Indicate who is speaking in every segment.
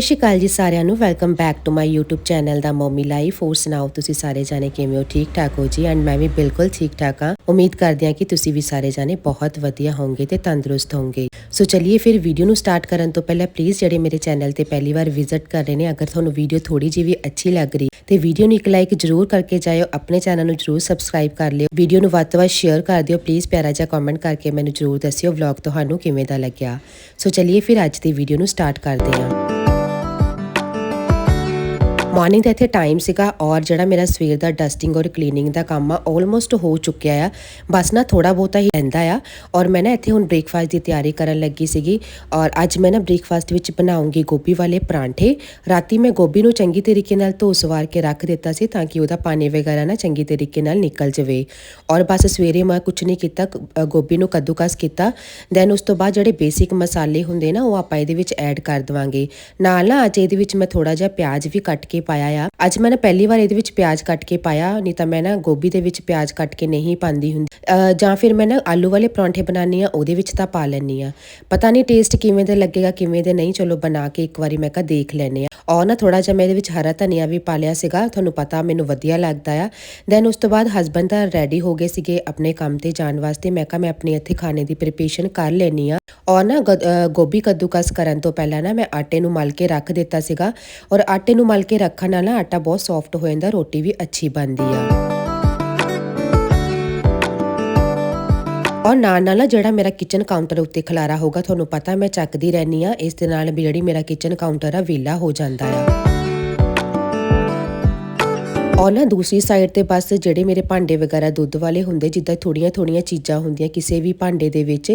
Speaker 1: ਸਤਿ ਸ਼੍ਰੀ ਅਕਾਲ ਜੀ ਸਾਰਿਆਂ ਨੂੰ। Welcome back to my YouTube channel the mommy life ਹੋਰ ਸੁਣਾਓ ਤੁਸੀਂ ਸਾਰੇ ਜਾਣੇ ਕਿਵੇਂ ਹੋ? ਠੀਕ ਠਾਕ ਹੋ ਜੀ? ਐਂਡ ਮੈਂ ਵੀ ਬਿਲਕੁਲ ਠੀਕ ਠਾਕ ਹਾਂ। ਉਮੀਦ ਕਰਦੇ ਹਾਂ ਕਿ ਤੁਸੀਂ ਵੀ ਸਾਰੇ ਜਾਣੇ ਬਹੁਤ ਵਧੀਆ ਹੋਵੋਗੇ ਤੇ ਤੰਦਰੁਸਤ ਹੋਵੋਗੇ। ਸੋ ਚਲਿਏ ਫਿਰ ਵੀਡੀਓ ਨੂੰ ਸਟਾਰਟ ਕਰਨ ਤੋਂ ਪਹਿਲਾਂ ਪਲੀਜ਼ ਜਿਹੜੇ ਮੇਰੇ ਚੈਨਲ ਤੇ ਪਹਿਲੀ ਵਾਰ ਵਿਜ਼ਿਟ ਕਰ ਰਹੇ ਨੇ, ਅਗਰ ਤੁਹਾਨੂੰ ਵੀਡੀਓ ਥੋੜੀ ਜਿਹੀ ਵੀ ਅੱਛੀ ਲੱਗ ਰਹੀ, ਤੇ ਵੀਡੀਓ ਨੂੰ ਇੱਕ ਲਾਈਕ ਜ਼ਰੂਰ ਕਰਕੇ ਜਾਇਓ। ਆਪਣੇ ਚੈਨਲ ਨੂੰ ਜ਼ਰੂਰ ਸਬਸਕ੍ਰਾਈਬ ਕਰ ਲਿਓ। ਵੀਡੀਓ ਨੂੰ ਵੱਧ ਤੋਂ ਵੱਧ ਸ਼ੇਅਰ ਕਰ ਦਿਓ। ਪਲੀਜ਼ ਪਿਆਰਾ ਜਿਹਾ ਕਮੈਂਟ ਕਰਕੇ ਮੈਨੂੰ ਜ਼ਰੂਰ ਦੱਸਿਓ ਵਲੌਗ ਤੁਹਾਨੂੰ ਕਿਵੇਂ ਦਾ ਲੱਗਿਆ। ਸੋ ਚਲਿਏ ਫਿਰ ਅੱਜ ਦੀ ਵੀਡੀਓ ਨੂੰ ਸਟਾਰਟ ਕਰਦੇ ਹਾਂ। ਮਾਰਨਿੰਗ ਦਾ ਇੱਥੇ ਟਾਈਮ ਸੀਗਾ ਔਰ ਜਿਹੜਾ ਮੇਰਾ ਸਵੇਰ ਦਾ ਡਸਟਿੰਗ ਔਰ ਕਲੀਨਿੰਗ ਦਾ ਕੰਮ ਆ ਆਲਮੋਸਟ ਹੋ ਚੁੱਕਿਆ ਆ। ਬਸ ਨਾ ਥੋੜਾ ਬਹੁਤਾ ਹੀ ਰਹਿੰਦਾ ਆ। ਔਰ ਮੈਂ ਨਾ ਇੱਥੇ ਹੁਣ ਬ੍ਰੇਕਫਾਸਟ ਦੀ ਤਿਆਰੀ ਕਰਨ ਲੱਗੀ ਸੀਗੀ। ਔਰ ਅੱਜ ਮੈਂ ਨਾ ਬ੍ਰੇਕਫਾਸਟ ਵਿੱਚ ਬਣਾਉਂਗੀ ਗੋਭੀ ਵਾਲੇ ਪਰਾਂਠੇ। ਰਾਤੀ ਮੈਂ ਗੋਭੀ ਨੂੰ ਚੰਗੀ ਤਰੀਕੇ ਨਾਲ ਧੋ ਸਵਾਰ ਕੇ ਰੱਖ ਦਿੱਤਾ ਸੀ ਤਾਂ ਕਿ ਉਹਦਾ ਪਾਣੀ ਵਗੈਰਾ ਨਾ ਚੰਗੀ ਤਰੀਕੇ ਨਾਲ ਨਿਕਲ ਜਾਵੇ। ਔਰ ਬਸ ਸਵੇਰੇ ਮੈਂ ਕੁਝ ਨਹੀਂ ਕੀਤਾ ਗੋਭੀ ਨੂੰ ਕੱਦੂਕਸ ਕੀਤਾ। ਦੈਨ ਉਸ ਤੋਂ ਬਾਅਦ ਜਿਹੜੇ ਬੇਸਿਕ ਮਸਾਲੇ ਹੁੰਦੇ ਨਾ, ਉਹ ਆਪਾਂ ਇਹਦੇ ਵਿੱਚ ਐਡ ਕਰ ਦਵਾਂਗੇ। ਨਾਲ ਨਾ ਅੱਜ ਇਹਦੇ ਵਿੱਚ ਮੈਂ ਥੋੜਾ ਜਿਹਾ ਪਿਆਜ਼ ਵੀ ਕੱਟ ਕੇ ਪਾਇਆ ਆ। ਅੱਜ ਮੈਂ ਨਾ ਪਹਿਲੀ ਵਾਰ ਇਹਦੇ ਵਿੱਚ ਪਿਆਜ਼ ਕੱਟ ਕੇ ਪਾਇਆ ਨਹੀਂ ਤਾਂ ਮੈਂ ਨਾ ਗੋਭੀ ਦੇ ਵਿੱਚ ਪਿਆਜ਼ ਕੱਟ ਕੇ ਨਹੀਂ ਪਾਉਂਦੀ ਹੁੰਦੀ। ਅ, ਜਾਂ ਫਿਰ ਮੈਂ ਨਾ ਆਲੂ ਵਾਲੇ ਪਰੌਂਠੇ ਬਣਾਉਂਦੀ ਆ ਉਹਦੇ ਵਿੱਚ ਤਾਂ ਪਾ ਲੈਂਦੀ ਆ ਪਤਾ ਨਹੀਂ ਟੇਸਟ ਕਿਵੇਂ ਦੇ ਲੱਗੇਗਾ ਕਿਵੇਂ ਦੇ ਨਹੀਂ ਚਲੋ ਬਣਾ ਕੇ ਇੱਕ ਵਾਰੀ ਮੈਂ ਕਿਹਾ ਦੇਖ ਲੈਣੇ ਆ ਔਰ ਨਾ ਥੋੜਾ ਜਿਹਾ ਮੈਂ ਇਹਦੇ ਵਿੱਚ ਹਰਾ ਧਨੀਆ ਵੀ ਪਾ ਲਿਆ ਸੀਗਾ, ਤੁਹਾਨੂੰ ਪਤਾ ਮੈਨੂੰ ਵਧੀਆ ਲੱਗਦਾ ਆ। ਦੈਨ ਉਸ ਤੋਂ ਬਾਅਦ ਹਸਬੰਡ ਤਾਂ ਰੈਡੀ ਹੋ ਗਏ ਸੀਗੇ ਆਪਣੇ ਕੰਮ ਤੇ ਜਾਣ ਵਾਸਤੇ। ਮੈਂ ਕਿਹਾ ਮੈਂ ਆਪਣੇ ਇੱਥੇ ਖਾਣੇ ਦੀ ਪ੍ਰੀਪਰੇਸ਼ਨ ਕਰ ਲੈਣੀ ਆ ਔਰ ਨਾ ਗੋਭੀ ਕੱਦੂਕਸ ਕਰਨ ਤੋਂ ਪਹਿਲਾਂ ਨਾ ਮੈਂ ਆਟੇ ਨੂੰ ਮਲ ਕੇ ਰੱਖ ਦਿੱਤਾ ਸੀਗਾ। ਔਰ ਆਟੇ ਨੂੰ ਮਲ ਕੇ ਰੱਖਣ ਨਾਲ ਨਾ ਆਟਾ ਬਹੁਤ ਸੌਫਟ ਹੋ ਜਾਂਦਾ, ਰੋਟੀ ਵੀ ਅੱਛੀ ਬਣਦੀ ਆ। ਔਰ ਨਾਲ ਨਾਲ ਨਾ ਜਿਹੜਾ ਮੇਰਾ ਕਿਚਨ ਕਾਊਂਟਰ ਉੱਤੇ ਖਲਾਰਾ ਹੋਗਾ ਤੁਹਾਨੂੰ ਪਤਾ ਮੈਂ ਚੱਕਦੀ ਰਹਿਣੀ ਆ ਇਸ ਦੇ ਨਾਲ ਵੀ ਜਿਹੜੀ ਮੇਰਾ ਕਿਚਨ ਕਾਊਂਟਰ ਆ ਵਿਲਾ ਹੋ ਜਾਂਦਾ ਆ। ਔਰ ਨਾ ਦੂਸਰੀ ਸਾਈਡ ਤੇ ਬਸ ਜਿਹੜੇ ਮੇਰੇ ਭਾਂਡੇ ਵਗੈਰਾ ਦੁੱਧ ਵਾਲੇ ਹੁੰਦੇ, ਜਿੱਦਾਂ ਥੋੜੀਆਂ ਥੋੜੀਆਂ ਚੀਜ਼ਾਂ ਹੁੰਦੀਆਂ, ਕਿਸੇ ਵੀ ਭਾਂਡੇ ਦੇ ਵਿੱਚ,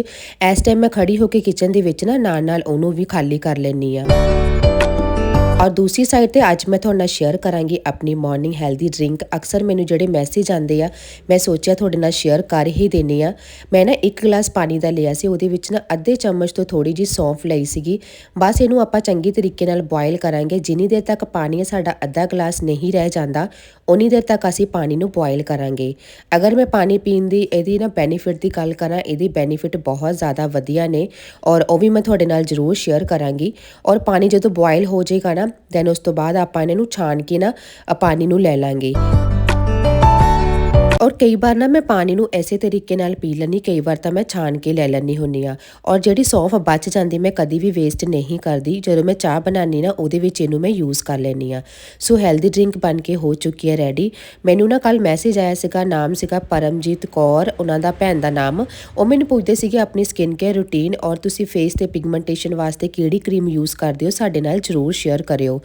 Speaker 1: ਇਸ ਟਾਈਮ ਮੈਂ ਖੜੀ ਹੋ ਕੇ ਕਿਚਨ ਦੇ ਵਿੱਚ ਨਾ ਨਾਲ ਨਾਲ ਉਹਨੂੰ ਵੀ ਖਾਲੀ ਕਰ ਲੈਣੀ ਆ ਔਰ ਦੂਸਰੀ ਸਾਈਡ ਤੇ ਅੱਜ ਮੈਂ ਤੁਹਾਡੇ ਨਾਲ ਸ਼ੇਅਰ ਕਰਾਂਗੀ ਆਪਣੀ ਮਾਰਨਿੰਗ ਹੈਲਦੀ ਡਰਿੰਕ ਅਕਸਰ ਮੈਨੂੰ ਜਿਹੜੇ ਮੈਸੇਜ ਆਉਂਦੇ ਆ, ਮੈਂ ਸੋਚਿਆ ਤੁਹਾਡੇ ਨਾਲ ਸ਼ੇਅਰ ਕਰ ਹੀ ਦੇਣੀ ਆ ਮੈਂ ਨਾ ਇੱਕ ਗਲਾਸ ਪਾਣੀ ਦਾ ਲਿਆ ਸੀ, ਉਹਦੇ ਵਿੱਚ ਨਾ ਅੱਧੇ ਚਮਚ ਤੋਂ ਥੋੜੀ ਜੀ ਸੌਂਫ ਲਈ ਸੀਗੀ। ਬਸ ਇਹਨੂੰ ਆਪਾਂ ਚੰਗੀ ਤਰੀਕੇ ਨਾਲ ਬੋਇਲ ਕਰਾਂਗੇ। ਜਿੰਨੀ ਦੇਰ ਤੱਕ ਪਾਣੀ ਸਾਡਾ ਅੱਧਾ ਗਲਾਸ ਨਹੀਂ ਰਹਿ ਜਾਂਦਾ ਉਨੀ ਦੇਰ ਤੱਕ ਅਸੀਂ ਪਾਣੀ ਨੂੰ ਬੋਇਲ ਕਰਾਂਗੇ। ਅਗਰ ਮੈਂ ਪਾਣੀ ਪੀਣ ਦੀ ਇਹਦੀ ਨਾ ਬੈਨੀਫਿਟ ਦੀ ਗੱਲ ਕਰਾਂ, ਇਹਦੀ ਬੈਨੀਫਿਟ ਬਹੁਤ ਜ਼ਿਆਦਾ ਵਧੀਆ ਨੇ। ਔਰ ਉਹ ਵੀ ਮੈਂ ਤੁਹਾਡੇ ਨਾਲ ਜ਼ਰੂਰ ਸ਼ੇਅਰ ਕਰਾਂਗੀ। ਔਰ ਪਾਣੀ ਜਦੋਂ ਬੋਇਲ ਹੋ ਜਾਏਗਾ ਨਾ ਦੈਨ ਉਸ ਤੋਂ ਬਾਅਦ ਆਪਾਂ ਇਹਨਾਂ ਨੂੰ ਛਾਣ ਕੇ ਨਾ ਅ, ਪਾਣੀ ਨੂੰ ਲੈ ਲਾਂਗੇ। ਔਰ ਕਈ ਵਾਰ ਨਾ ਮੈਂ ਪਾਣੀ ਨੂੰ ਐਸੇ ਤਰੀਕੇ ਨਾਲ ਪੀ ਲੈਂਦੀ ਕਈ ਵਾਰ ਤਾਂ ਮੈਂ ਛਾਣ ਕੇ ਲੈ ਲੈਂਦੀ ਹੁੰਨੀ ਆ ਔਰ ਜਿਹੜੀ ਸੌਂਫ ਬਚ ਜਾਂਦੀ, ਮੈਂ ਕਦੀ ਵੀ ਵੇਸਟ ਨਹੀਂ ਕਰਦੀ। ਜਦੋਂ ਮੈਂ ਚਾਹ ਬਣਾਉਣੀ ਨਾ, ਉਹਦੇ ਵਿੱਚ ਇਹਨੂੰ ਮੈਂ ਯੂਜ਼ ਕਰ ਲੈਂਦੀ ਆ ਸੋ ਹੈਲਦੀ ਡਰਿੰਕ ਬਣ ਕੇ ਹੋ ਚੁੱਕੀ ਹੈ ਰੈਡੀ ਮੈਨੂੰ ਨਾ ਕੱਲ ਮੈਸੇਜ ਆਇਆ ਸੀਗਾ, ਨਾਮ ਸੀਗਾ ਪਰਮਜੀਤ ਕੌਰ, ਉਹਨਾਂ ਦਾ ਭੈਣ ਦਾ ਨਾਮ। ਉਹ ਮੈਨੂੰ ਪੁੱਛਦੇ ਸੀਗੇ, ਆਪਣੀ ਸਕਿਨ ਕੇਅਰ ਰੂਟੀਨ ਔਰ ਤੁਸੀਂ ਫੇਸ ਤੇ ਪਿਗਮੈਂਟੇਸ਼ਨ ਵਾਸਤੇ ਕਿਹੜੀ ਕਰੀਮ ਯੂਜ਼ ਕਰਦੇ ਹੋ? ਸਾਡੇ ਨਾਲ ਜਰੂਰ ਸ਼ੇਅਰ ਕਰਿਓ।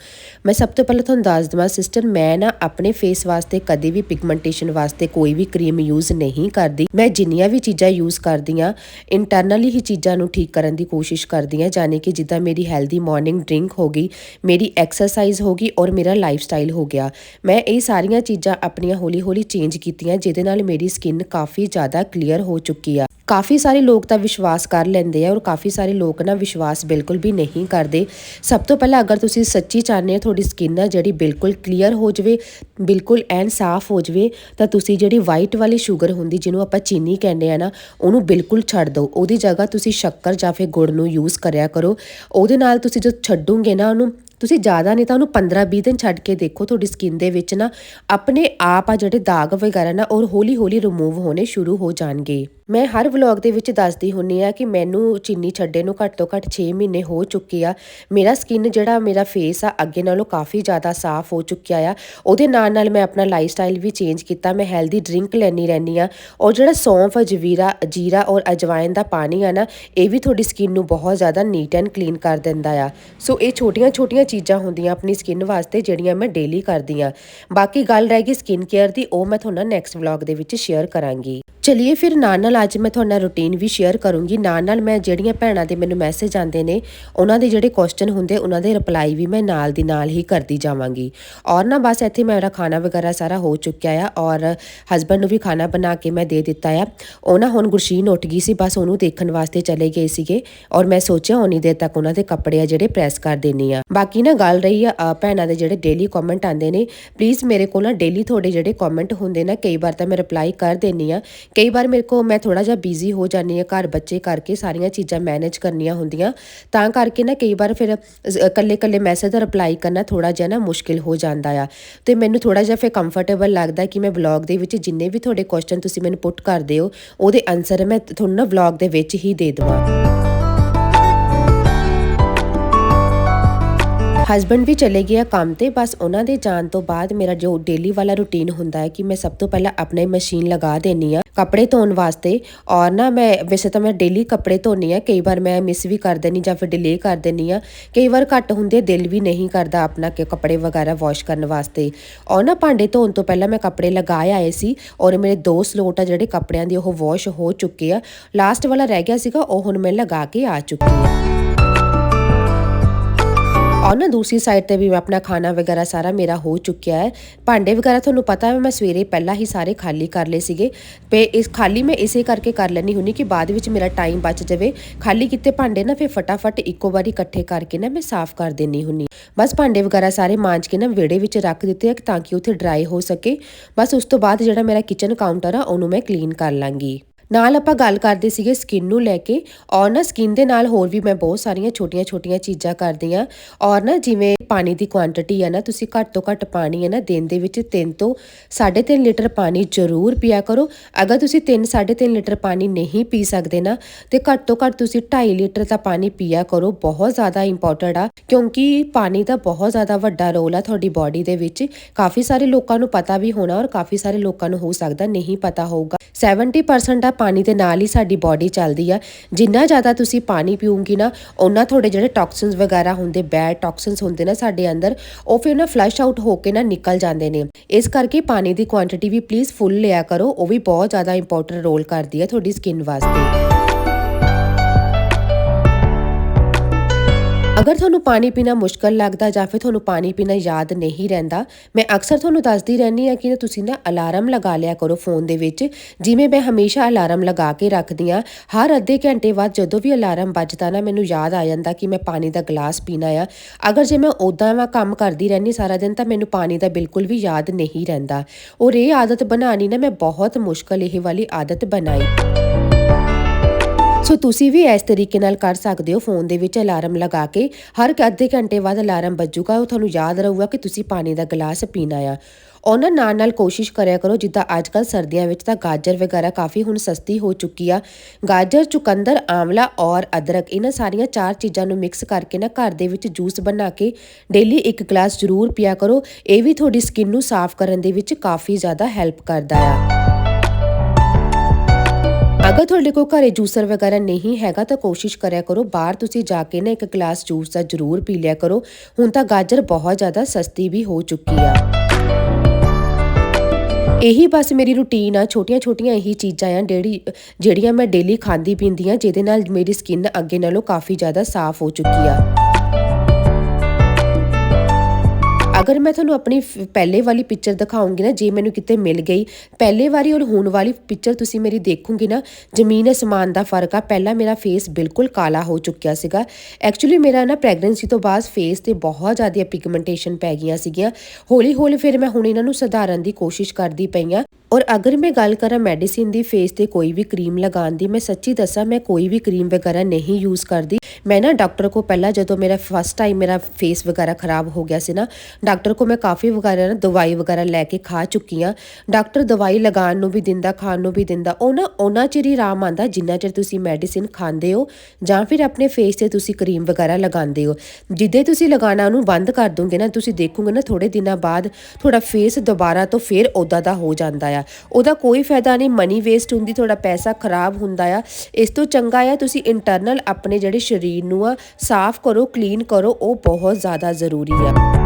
Speaker 1: ਮੈਂ ਸਭ ਤੋਂ ਪਹਿਲਾਂ ਤੁਹਾਨੂੰ ਦੱਸ ਦਵਾਂ ਸਿਸਟਰ ਮੈਂ ਨਾ ਆਪਣੇ ਫੇਸ ਵਾਸਤੇ ਕਦੇ ਵੀ ਪਿਗਮੈਂਟੇਸ਼ਨ ਵਾਸਤੇ ਕੋਈ ਵੀ ਕਰੀਮ ਯੂਜ਼ ਨਹੀਂ ਕਰਦੀ। ਮੈਂ ਜਿੰਨੀਆਂ ਵੀ ਚੀਜ਼ਾਂ ਯੂਜ਼ ਕਰਦੀ ਆ ਇੰਟਰਨਲੀ ਹੀ ਚੀਜ਼ਾਂ ਨੂੰ ਠੀਕ ਕਰਨ ਦੀ ਕੋਸ਼ਿਸ਼ ਕਰਦੀ ਆ ਜਾਨੇ ਕਿ ਜਿੱਦਾਂ ਮੇਰੀ ਹੈਲਦੀ ਮਾਰਨਿੰਗ ਡਰਿੰਕ ਹੋ ਗਈ, ਮੇਰੀ ਐਕਸਰਸਾਈਜ਼ ਹੋ ਗਈ ਔਰ ਮੇਰਾ ਲਾਈਫ ਸਟਾਈਲ ਹੋ ਗਿਆ। ਮੈਂ ਇਹ ਸਾਰੀਆਂ ਚੀਜ਼ਾਂ ਆਪਣੀਆਂ ਹੌਲੀ ਹੌਲੀ ਚੇਂਜ ਕੀਤੀਆਂ, ਜਿਹਦੇ ਨਾਲ ਮੇਰੀ ਸਕਿਨ ਕਾਫੀ ਜ਼ਿਆਦਾ ਕਲੀਅਰ ਹੋ ਚੁੱਕੀ ਆ। ਕਾਫੀ ਸਾਰੇ ਲੋਕ ਤਾਂ ਵਿਸ਼ਵਾਸ ਕਰ ਲੈਂਦੇ ਆ ਔਰ ਕਾਫੀ ਸਾਰੇ ਲੋਕ ਨਾ ਵਿਸ਼ਵਾਸ ਬਿਲਕੁਲ ਵੀ ਨਹੀਂ ਕਰਦੇ। ਸਭ ਤੋਂ ਪਹਿਲਾਂ ਅਗਰ ਤੁਸੀਂ ਸੱਚੀ ਚਾਹੁੰਦੇ ਹੋ ਤੁਹਾਡੀ ਸਕਿਨ ਆ ਜਿਹੜੀ ਬਿਲਕੁਲ ਕਲੀਅਰ ਹੋ ਜਾਵੇ, ਬਿਲਕੁਲ ਐਨ ਸਾਫ਼ ਹੋ ਜਾਵੇ, ਤਾਂ ਤੁਸੀਂ ਜਿਹੜੀ ਵਾਈਟ ਵਾਲੀ ਸ਼ੂਗਰ ਹੁੰਦੀ, ਜਿਹਨੂੰ ਆਪਾਂ ਚੀਨੀ ਕਹਿੰਦੇ ਆ ਨਾ, ਉਹਨੂੰ ਬਿਲਕੁਲ ਛੱਡ ਦਿਓ। ਉਹਦੀ ਜਗ੍ਹਾ ਤੁਸੀਂ ਸ਼ੱਕਰ ਜਾਂ ਫਿਰ ਗੁੜ ਨੂੰ ਯੂਜ਼ ਕਰਿਆ ਕਰੋ। ਉਹਦੇ ਨਾਲ ਤੁਸੀਂ ਜੋ ਛੱਡੋਗੇ ਨਾ, ਉਹਨੂੰ ਤੁਸੀਂ ਜ਼ਿਆਦਾ ਨਹੀਂ ਤਾਂ ਉਹਨੂੰ 15-20 ਦਿਨ ਛੱਡ ਕੇ ਦੇਖੋ ਤੁਹਾਡੀ ਸਕਿਨ ਦੇ ਵਿੱਚ ਨਾ, ਆਪਣੇ ਆਪ ਆ ਜਿਹੜੇ ਦਾਗ ਵਗੈਰਾ ਨਾ, ਔਰ ਹੌਲੀ-ਹੌਲੀ ਰਿਮੂਵ ਹੋਣੇ ਸ਼ੁਰੂ ਹੋ ਜਾਣਗੇ। ਮੈਂ ਹਰ ਵਲੌਗ ਦੇ ਵਿੱਚ ਦੱਸਦੀ ਹੁੰਨੀ ਆ ਕਿ ਮੈਨੂੰ ਚੀਨੀ ਛੱਡੇ ਨੂੰ ਘੱਟ ਤੋਂ ਘੱਟ 6 ਮਹੀਨੇ ਹੋ ਚੁੱਕੇ ਆ। ਮੇਰਾ ਸਕਿਨ ਜਿਹੜਾ ਮੇਰਾ ਫੇਸ ਆ, ਅੱਗੇ ਨਾਲੋਂ ਕਾਫੀ ਜ਼ਿਆਦਾ ਸਾਫ਼ ਹੋ ਚੁੱਕਿਆ ਆ। ਉਹਦੇ ਨਾਲ ਨਾਲ ਮੈਂ ਆਪਣਾ ਲਾਈਫ ਸਟਾਈਲ ਵੀ ਚੇਂਜ ਕੀਤਾ, ਮੈਂ ਹੈਲਦੀ ਡਰਿੰਕ ਲੈਣੀ ਰਹਿੰਦੀ ਆ। ਔਰ ਜਿਹੜਾ ਸੌਂਫ, ਜਵੀਰਾ, ਜੀਰਾ ਔਰ ਅਜਵਾਇਨ ਦਾ ਪਾਣੀ ਆ ਨਾ, ਇਹ ਵੀ ਤੁਹਾਡੀ ਸਕਿਨ ਨੂੰ ਬਹੁਤ ਜ਼ਿਆਦਾ ਨੀਟ ਐਂਡ ਕਲੀਨ ਕਰ ਦਿੰਦਾ ਆ। ਸੋ ਇਹ ਛੋਟੀਆਂ-ਛੋਟੀਆਂ ਚੀਜ਼ਾਂ ਹੁੰਦੀਆਂ ਆਪਣੀ ਸਕਿਨ ਵਾਸਤੇ ਜਿਹੜੀਆਂ ਮੈਂ ਡੇਲੀ ਕਰਦੀ ਆ ਬਾਕੀ ਗੱਲ ਰਹਿ ਗਈ ਸਕਿਨ ਕੇਅਰ ਦੀ, ਉਹ ਮੈਂ ਤੁਹਾਨੂੰ ਨੈਕਸਟ ਵਲੌਗ ਦੇ ਵਿੱਚ ਸ਼ੇਅਰ ਕਰਾਂਗੀ। ਚਲਿਏ ਫਿਰ ਨਾਲ ਨਾਲ ਅੱਜ ਮੈਂ ਤੁਹਾਡਾ ਨਾਲ ਰੁਟੀਨ ਵੀ ਸ਼ੇਅਰ ਕਰੂੰਗੀ। ਨਾਲ ਨਾਲ ਮੈਂ ਜਿਹੜੀਆਂ ਭੈਣਾਂ ਦੇ ਮੈਨੂੰ ਮੈਸੇਜ ਆਉਂਦੇ ਨੇ, ਉਹਨਾਂ ਦੇ ਜਿਹੜੇ ਕੁਐਸਚਨ ਹੁੰਦੇ, ਉਹਨਾਂ ਦੇ ਰਿਪਲਾਈ ਵੀ ਮੈਂ ਨਾਲ ਦੀ ਨਾਲ ਹੀ ਕਰਦੀ ਜਾਵਾਂਗੀ। ਔਰ ਨਾ ਬਸ ਇੱਥੇ ਮੇਰਾ ਖਾਣਾ ਵਗੈਰਾ ਸਾਰਾ ਹੋ ਚੁੱਕਿਆ ਆ, ਔਰ ਹਸਬੰਡ ਨੂੰ ਵੀ ਖਾਣਾ ਬਣਾ ਕੇ ਮੈਂ ਦੇ ਦਿੱਤਾ ਆ। ਉਹ ਨਾ ਹੁਣ ਗੁਰਸ਼ੀਨ ਉੱਠ ਗਈ ਸੀ, ਬਸ ਉਹਨੂੰ ਦੇਖਣ ਵਾਸਤੇ ਚਲੇ ਗਏ ਸੀਗੇ। ਔਰ ਮੈਂ ਸੋਚਿਆ ਉਨੀ ਦੇਰ ਤੱਕ ਉਹਨਾਂ ਦੇ ਕੱਪੜੇ ਆ ਜਿਹੜੇ ਪ੍ਰੈਸ ਕਰ ਦੇਣੀ ਆ। ਬਾਕੀ ਨਾ ਗੱਲ ਰਹੀ ਆ ਭੈਣਾਂ ਦੇ ਜਿਹੜੇ ਡੇਲੀ ਕਮੈਂਟ ਆਉਂਦੇ ਨੇ ਪਲੀਜ਼ ਮੇਰੇ ਕੋਲ ਨਾ ਡੇਲੀ ਤੁਹਾਡੇ ਜਿਹੜੇ ਕਮੈਂਟ ਹੁੰਦੇ ਨਾ, ਕਈ ਵਾਰ ਤਾਂ ਮੈਂ ਰਿਪਲਾਈ ਕਰ ਦੇਣੀ ਆ ਕਈ ਵਾਰ ਮੇਰੇ ਕੋ ਮੈਂ ਥੋੜਾ ਜਿਹਾ ਬਿਜ਼ੀ ਹੋ ਜਾਂਦੀ ਹਾਂ, ਘਰ ਬੱਚੇ ਕਰਕੇ ਸਾਰੀਆਂ ਚੀਜ਼ਾਂ ਮੈਨੇਜ ਕਰਨੀਆਂ ਹੁੰਦੀਆਂ। ਤਾਂ ਕਰਕੇ ਨਾ ਕਈ ਵਾਰ ਫਿਰ ਇਕੱਲੇ ਇਕੱਲੇ ਮੈਸੇਜ ਦਾ ਰਿਪਲਾਈ ਕਰਨਾ ਥੋੜਾ ਜਿਹਾ ਨਾ ਮੁਸ਼ਕਿਲ ਹੋ ਜਾਂਦਾ ਆ। ਤੇ ਮੈਨੂੰ ਥੋੜਾ ਜਿਹਾ ਫਿਰ ਕੰਫਰਟੇਬਲ ਲੱਗਦਾ ਕਿ ਮੈਂ ਵਲੌਗ ਦੇ ਵਿੱਚ ਜਿੰਨੇ ਵੀ ਤੁਹਾਡੇ ਕੁਐਸਚਨ ਤੁਸੀਂ ਮੈਨੂੰ ਪੁੱਟ ਕਰਦੇ ਹੋ, ਉਹਦੇ ਆਨਸਰ ਮੈਂ ਤੁਹਾਨੂੰ ਨਾ ਵਲੌਗ ਦੇ ਵਿੱਚ ਹੀ ਦੇ ਦੇਵਾਂ। ਹਸਬੰਡ ਵੀ ਚਲੇ ਗਏ ਆ ਕੰਮ ਤੇ, ਬਸ ਉਹਨਾਂ ਦੇ ਜਾਣ ਤੋਂ ਬਾਅਦ ਮੇਰਾ ਜੋ ਡੇਲੀ ਵਾਲਾ ਰੁਟੀਨ ਹੁੰਦਾ ਹੈ ਕਿ ਮੈਂ ਸਭ ਤੋਂ ਪਹਿਲਾਂ ਆਪਣੇ ਮਸ਼ੀਨ ਲਗਾ ਦੇਣੀ ਆ ਕੱਪੜੇ ਧੋਣ ਵਾਸਤੇ ਔਰ ਨਾ ਮੈਂ, ਵੈਸੇ ਤਾਂ ਮੈਂ ਡੇਲੀ ਕੱਪੜੇ ਧੋਨੀ ਆ ਕਈ ਵਾਰ ਮੈਂ ਮਿਸ ਵੀ ਕਰ ਦੇਣੀ ਜਾਂ ਫਿਰ ਡਿਲੇ ਕਰ ਦੇਣੀ ਆ ਕਈ ਵਾਰ ਘੱਟ ਹੁੰਦੇ ਦਿਲ ਵੀ ਨਹੀਂ ਕਰਦਾ ਆਪਣਾ ਕਿ ਕੱਪੜੇ ਵਗੈਰਾ ਵਾਸ਼ ਕਰਨ ਵਾਸਤੇ। ਔਰ ਨਾ ਭਾਂਡੇ ਧੋਣ ਤੋਂ ਪਹਿਲਾਂ ਮੈਂ ਕੱਪੜੇ ਲਗਾਏ ਆਏ ਸੀ ਔਰ ਮੇਰੇ ਦੋ ਸਲੋਟ ਆ ਜਿਹੜੇ ਕੱਪੜਿਆਂ ਦੇ ਉਹ ਵਾਸ਼ ਹੋ ਚੁੱਕੇ ਆ ਲਾਸਟ ਵਾਲਾ ਰਹਿ ਗਿਆ ਸੀਗਾ, ਉਹ ਹੁਣ ਮੈਂ ਲਗਾ ਕੇ ਆ ਚੁੱਕੀ ਆ ਔਰ ਨਾ ਦੂਸਰੀ ਸਾਈਡ ਤੇ ਵੀ ਮੈਂ ਆਪਣਾ ਖਾਣਾ ਵਗੈਰਾ ਸਾਰਾ ਮੇਰਾ ਹੋ ਚੁੱਕਿਆ ਹੈ। ਭਾਂਡੇ ਵਗੈਰਾ ਤੁਹਾਨੂੰ ਪਤਾ ਹੈ, ਮੈਂ ਸਵੇਰੇ ਪਹਿਲਾਂ ਹੀ ਸਾਰੇ ਖਾਲੀ ਕਰ ਲਏ ਸੀਗੇ। ਤੇ ਇਸ ਖਾਲੀ ਮੈਂ ਇਸੇ ਕਰਕੇ ਕਰ ਲੈਣੀ ਹੁੰਨੀ ਕਿ ਬਾਅਦ ਵਿੱਚ ਮੇਰਾ ਟਾਈਮ ਬਚ ਜਾਵੇ। ਖਾਲੀ ਕੀਤੇ ਭਾਂਡੇ ਨਾ ਫਿਰ ਫਟਾਫਟ ਇੱਕੋ ਵਾਰੀ ਇਕੱਠੇ ਕਰਕੇ ਨਾ ਮੈਂ ਸਾਫ਼ ਕਰ ਦੇਣੀ ਹੁੰਨੀ ਬਸ ਭਾਂਡੇ ਵਗੈਰਾ ਸਾਰੇ ਮਾਂਜ ਕੇ ਨਾ ਵਿਹੜੇ ਵਿੱਚ ਰੱਖ ਦਿੱਤੇ ਆ ਤਾਂ ਕਿ ਉੱਥੇ ਡਰਾਈ ਹੋ ਸਕੇ। ਬਸ ਉਸ ਤੋਂ ਬਾਅਦ ਜਿਹੜਾ ਮੇਰਾ ਕਿਚਨ ਕਾਊਂਟਰ ਆ, ਉਹਨੂੰ ਮੈਂ ਕਲੀਨ ਕਰ ਲਾਂਗੀ। ਨਾਲ ਆਪਾਂ ਗੱਲ ਕਰਦੇ ਸੀਗੇ ਸਕਿਨ ਨੂੰ ਲੈ ਕੇ। ਔਰ ਨਾ ਸਕਿਨ ਦੇ ਨਾਲ ਹੋਰ ਵੀ ਮੈਂ ਬਹੁਤ ਸਾਰੀਆਂ ਛੋਟੀਆਂ-ਛੋਟੀਆਂ ਚੀਜ਼ਾਂ ਕਰਦੀ ਆ ਔਰ ਨਾ ਜਿਵੇਂ ਪਾਣੀ ਦੀ ਕੁਆਂਟੀਟੀ ਆ ਨਾ, ਤੁਸੀਂ ਘੱਟ ਤੋਂ ਘੱਟ ਪਾਣੀ ਹੈ ਨਾ, ਦਿਨ ਦੇ ਵਿੱਚ 3 ਤੋਂ 3.5 ਲੀਟਰ ਪਾਣੀ ਜ਼ਰੂਰ ਪੀਆ ਕਰੋ। ਅਗਰ ਤੁਸੀਂ 3 3.5 ਲੀਟਰ ਪਾਣੀ ਨਹੀਂ ਪੀ ਸਕਦੇ ਨਾ, ਤੇ ਘੱਟ ਤੋਂ ਘੱਟ ਤੁਸੀਂ 2.5 ਲੀਟਰ ਦਾ ਪਾਣੀ ਪੀਆ ਕਰੋ, ਬਹੁਤ ਜ਼ਿਆਦਾ ਇੰਪੋਰਟੈਂਟ ਆ। ਕਿਉਂਕਿ ਪਾਣੀ ਦਾ ਬਹੁਤ ਜ਼ਿਆਦਾ ਵੱਡਾ ਰੋਲ ਆ ਤੁਹਾਡੀ ਬਾਡੀ ਦੇ ਵਿੱਚ। ਕਾਫੀ ਸਾਰੇ ਲੋਕਾਂ ਨੂੰ ਪਤਾ ਵੀ ਹੋਣਾ ਔਰ ਕਾਫੀ ਸਾਰੇ ਲੋਕਾਂ ਨੂੰ ਹੋ ਸਕਦਾ, ਨਹੀਂ ਪਤਾ ਹੋਊਗਾ। 70% ਆ ਪਾਣੀ ਦੇ ਨਾਲ ਹੀ ਸਾਡੀ ਬਾਡੀ ਚੱਲਦੀ ਆ। ਜਿੰਨਾ ਜ਼ਿਆਦਾ ਤੁਸੀਂ ਪਾਣੀ ਪੀਓਗੇ ਨਾ ਉਹਨਾਂ ਤੁਹਾਡੇ ਜਿਹੜੇ ਟੌਕਸਿਨਸ ਵਗੈਰਾ ਹੁੰਦੇ ਬੈਡ ਟੌਕਸਿਨਸ ਹੁੰਦੇ ਨਾ ਸਾਡੇ ਅੰਦਰ, ਉਹ ਫਿਰ ਨਾ ਫਲਸ਼ ਆਊਟ ਹੋ ਕੇ ਨਾ ਨਿਕਲ ਜਾਂਦੇ ਨੇ। ਇਸ ਕਰਕੇ ਪਾਣੀ ਦੀ ਕੁਆਂਟੀਟੀ ਵੀ ਪਲੀਜ਼ ਫੁੱਲ ਲਿਆ ਕਰੋ, ਉਹ ਵੀ ਬਹੁਤ ਜ਼ਿਆਦਾ ਇੰਪੋਰਟੈਂਟ ਰੋਲ ਕਰਦੀ ਹੈ ਤੁਹਾਡੀ ਸਕਿਨ ਵਾਸਤੇ। ਅਗਰ ਤੁਹਾਨੂੰ ਪਾਣੀ ਪੀਣਾ ਮੁਸ਼ਕਲ ਲੱਗਦਾ ਜਾਂ ਫਿਰ ਤੁਹਾਨੂੰ ਪਾਣੀ ਪੀਣਾ ਯਾਦ ਨਹੀਂ ਰਹਿੰਦਾ, ਮੈਂ ਅਕਸਰ ਤੁਹਾਨੂੰ ਦੱਸਦੀ ਰਹਿੰਦੀ ਆ ਕਿ ਤੁਸੀਂ ਨਾ ਅਲਾਰਮ ਲਗਾ ਲਿਆ ਕਰੋ ਫੋਨ ਦੇ ਵਿੱਚ। ਜਿਵੇਂ ਮੈਂ ਹਮੇਸ਼ਾ ਅਲਾਰਮ ਲਗਾ ਕੇ ਰੱਖਦੀ ਆ ਹਰ ਅੱਧੇ ਘੰਟੇ ਬਾਅਦ ਜਦੋਂ ਵੀ ਅਲਾਰਮ ਵੱਜਦਾ ਨਾ, ਮੈਨੂੰ ਯਾਦ ਆ ਜਾਂਦਾ ਕਿ ਮੈਂ ਪਾਣੀ ਦਾ ਗਲਾਸ ਪੀਣਾ ਆ। ਅਗਰ ਜੇ ਮੈਂ ਉਦਾਂ ਮੈਂ ਕੰਮ ਕਰਦੀ ਰਹਿੰਦੀ ਸਾਰਾ ਦਿਨ, ਤਾਂ ਮੈਨੂੰ ਪਾਣੀ ਦਾ ਬਿਲਕੁਲ ਵੀ ਯਾਦ ਨਹੀਂ ਰਹਿੰਦਾ। ਔਰ ਇਹ ਆਦਤ ਬਣਾਣੀ ਨਾ ਮੈਂ ਬਹੁਤ ਮੁਸ਼ਕਲ, ਇਹ ਵਾਲੀ ਆਦਤ ਬਣਾਈ। ਸੋ ਤੁਸੀਂ ਵੀ ਇਸ ਤਰੀਕੇ ਨਾਲ ਕਰ ਸਕਦੇ ਹੋ ਫੋਨ ਦੇ ਵਿੱਚ ਅਲਾਰਮ ਲਗਾ ਕੇ। ਹਰ ਅੱਧੇ ਘੰਟੇ ਬਾਅਦ ਅਲਾਰਮ ਵੱਜੂਗਾ, ਉਹ ਤੁਹਾਨੂੰ ਯਾਦ ਰਹੂਗਾ ਕਿ ਤੁਸੀਂ ਪਾਣੀ ਦਾ ਗਲਾਸ ਪੀਣਾ ਆ ਉਹਨਾਂ ਨਾਲ ਨਾਲ ਕੋਸ਼ਿਸ਼ ਕਰਿਆ ਕਰੋ, ਜਿੱਦਾਂ ਅੱਜ ਕੱਲ ਸਰਦੀਆਂ ਵਿੱਚ ਤਾਂ ਗਾਜਰ ਵਗੈਰਾ ਕਾਫੀ ਹੁਣ ਸਸਤੀ ਹੋ ਚੁੱਕੀ ਆ। ਗਾਜਰ, ਚੁਕੰਦਰ ਆਮਲਾ ਔਰ ਅਦਰਕ, ਇਹਨਾਂ ਸਾਰੀਆਂ ਚਾਰ ਚੀਜ਼ਾਂ ਨੂੰ ਮਿਕਸ ਕਰਕੇ ਨਾ ਘਰ ਦੇ ਵਿੱਚ ਜੂਸ ਬਣਾ ਕੇ ਡੇਲੀ ਇੱਕ ਗਲਾਸ ਜ਼ਰੂਰ ਪੀਆ ਕਰੋ। ਇਹ ਵੀ ਤੁਹਾਡੀ ਸਕਿਨ ਨੂੰ ਸਾਫ਼ ਕਰਨ ਦੇ ਵਿੱਚ ਕਾਫੀ ਜ਼ਿਆਦਾ ਹੈਲਪ ਕਰਦਾ ਆ। ਅਗਰ ਤੁਹਾਡੇ ਕੋਲ ਘਰੇ ਜੂਸਰ ਵਗੈਰਾ ਨਹੀਂ ਹੈਗਾ ਤਾਂ ਕੋਸ਼ਿਸ਼ ਕਰਿਆ ਕਰੋ, ਬਾਹਰ ਤੁਸੀਂ ਜਾ ਕੇ ਨਾ ਇੱਕ ਗਲਾਸ ਜੂਸ ਦਾ ਜ਼ਰੂਰ ਪੀ ਲਿਆ ਕਰੋ। ਹੁਣ ਤਾਂ ਗਾਜਰ ਬਹੁਤ ਜ਼ਿਆਦਾ ਸਸਤੀ ਵੀ ਹੋ ਚੁੱਕੀ ਆ। ਇਹੀ ਬਸ ਮੇਰੀ ਰੁਟੀਨ ਆ, ਛੋਟੀਆਂ-ਛੋਟੀਆਂ ਇਹੀ ਚੀਜ਼ਾਂ ਆ ਜਿਹੜੀ ਜਿਹੜੀਆਂ ਮੈਂ ਡੇਲੀ ਖਾਂਦੀ ਪੀਂਦੀ ਆ, ਜਿਹਦੇ ਨਾਲ ਮੇਰੀ ਸਕਿਨ ਅੱਗੇ ਨਾਲੋਂ ਕਾਫੀ ਜ਼ਿਆਦਾ ਸਾਫ਼ ਹੋ ਚੁੱਕੀ ਆ। ਅਗਰ ਮੈਂ ਤੁਹਾਨੂੰ ਆਪਣੀ ਪਹਿਲੇ ਵਾਲੀ ਪਿਕਚਰ ਦਿਖਾਉਂਗੀ ਨਾ, ਜੇ ਮੈਨੂੰ ਕਿਤੇ ਮਿਲ ਗਈ, ਪਹਿਲੇ ਵਾਰੀ ਔਰ ਹੁਣ ਵਾਲੀ ਪਿਕਚਰ ਤੁਸੀਂ ਮੇਰੀ ਦੇਖੋਗੇ ਨਾ, ਜ਼ਮੀਨ ਅਸਮਾਨ ਦਾ ਫ਼ਰਕ ਆ। ਪਹਿਲਾਂ ਮੇਰਾ ਫੇਸ ਬਿਲਕੁਲ ਕਾਲਾ ਹੋ ਚੁੱਕਿਆ ਸੀਗਾ। ਐਕਚੁਅਲੀ ਮੇਰਾ ਨਾ ਪ੍ਰੈਗਨੈਂਸੀ ਤੋਂ ਬਾਅਦ ਫੇਸ ਤੇ ਬਹੁਤ ਜ਼ਿਆਦਾ ਪਿਗਮੈਂਟੇਸ਼ਨ ਪੈ ਗਈਆਂ ਸੀਗੀਆਂ। ਹੌਲੀ ਹੌਲੀ ਫਿਰ ਮੈਂ ਹੁਣ ਇਹਨਾਂ ਨੂੰ ਸੁਧਾਰਨ ਦੀ ਕੋਸ਼ਿਸ਼ ਕਰਦੀ ਪਈ ਆ। ਔਰ ਅਗਰ ਮੈਂ ਗੱਲ ਕਰਾਂ ਮੈਡੀਸਿਨ ਦੀ ਫੇਸ ਤੇ ਕੋਈ ਵੀ ਕਰੀਮ ਲਗਾਉਣ ਦੀ, ਮੈਂ ਸੱਚੀ ਦੱਸਾਂ ਮੈਂ ਕੋਈ ਵੀ ਕਰੀਮ ਵਗੈਰਾ ਨਹੀਂ ਯੂਜ਼ ਕਰਦੀ। ਮੈਂ ਨਾ ਡਾਕਟਰ ਕੋ ਪਹਿਲਾਂ ਜਦੋਂ ਮੇਰਾ ਫਸਟ ਟਾਈਮ ਮੇਰਾ ਫੇਸ ਵਗੈਰਾ ਖਰਾਬ ਹੋ ਗਿਆ ਸੀ ਨਾ ਡਾਕਟਰ ਕੋ ਮੈਂ ਕਾਫੀ ਵਗੈਰਾ ਨਾ ਦਵਾਈ ਵਗੈਰਾ ਲੈ ਕੇ ਖਾ ਚੁੱਕੀ ਆ ਡਾਕਟਰ ਦਵਾਈ ਲਗਾਉਣ ਨੂੰ ਵੀ ਦਿੰਦਾ, ਖਾਣ ਨੂੰ ਵੀ ਦਿੰਦਾ, ਉਹ ਨਾ ਉਹਨਾਂ ਚਿਰ ਹੀ ਆਰਾਮ ਆਂਦਾ ਜਿੰਨਾ ਚਿਰ ਤੁਸੀਂ ਮੈਡੀਸਿਨ ਖਾਂਦੇ ਹੋ ਜਾਂ ਫਿਰ ਆਪਣੇ ਫੇਸ ਤੇ ਤੁਸੀਂ ਕਰੀਮ ਵਗੈਰਾ ਲਗਾਉਂਦੇ ਹੋ। ਜਿੱਦੇ ਤੁਸੀਂ ਲਗਾਉਣਾ ਉਹਨੂੰ ਬੰਦ ਕਰ ਦੋਗੇ ਨਾ, ਤੁਸੀਂ ਦੇਖੋਗੇ ਨਾ ਥੋੜੇ ਦਿਨਾਂ ਬਾਅਦ ਤੁਹਾਡਾ ਫੇਸ ਦੁਬਾਰਾ ਤੋਂ ਫੇਰ ਉਦਾਂ ਦਾ ਹੋ ਜਾਂਦਾ ਆ। ਉਹਦਾ ਕੋਈ ਫਾਇਦਾ ਨਹੀਂ ਮਨੀ ਵੇਸਟ ਹੁੰਦੀ, ਤੁਹਾਡਾ ਪੈਸਾ ਖਰਾਬ ਹੁੰਦਾ ਆ। ਇਸ ਤੋਂ ਚੰਗਾ ਆ, ਤੁਸੀਂ ਇੰਟਰਨਲ ਆਪਣੇ ਜਿਹੜੇ ਸਰੀਰ ਨੂੰ ਆ, ਸਾਫ਼ ਕਰੋ ਕਲੀਨ ਕਰੋ, ਉਹ ਬਹੁਤ ਜ਼ਿਆਦਾ ਜ਼ਰੂਰੀ ਆ।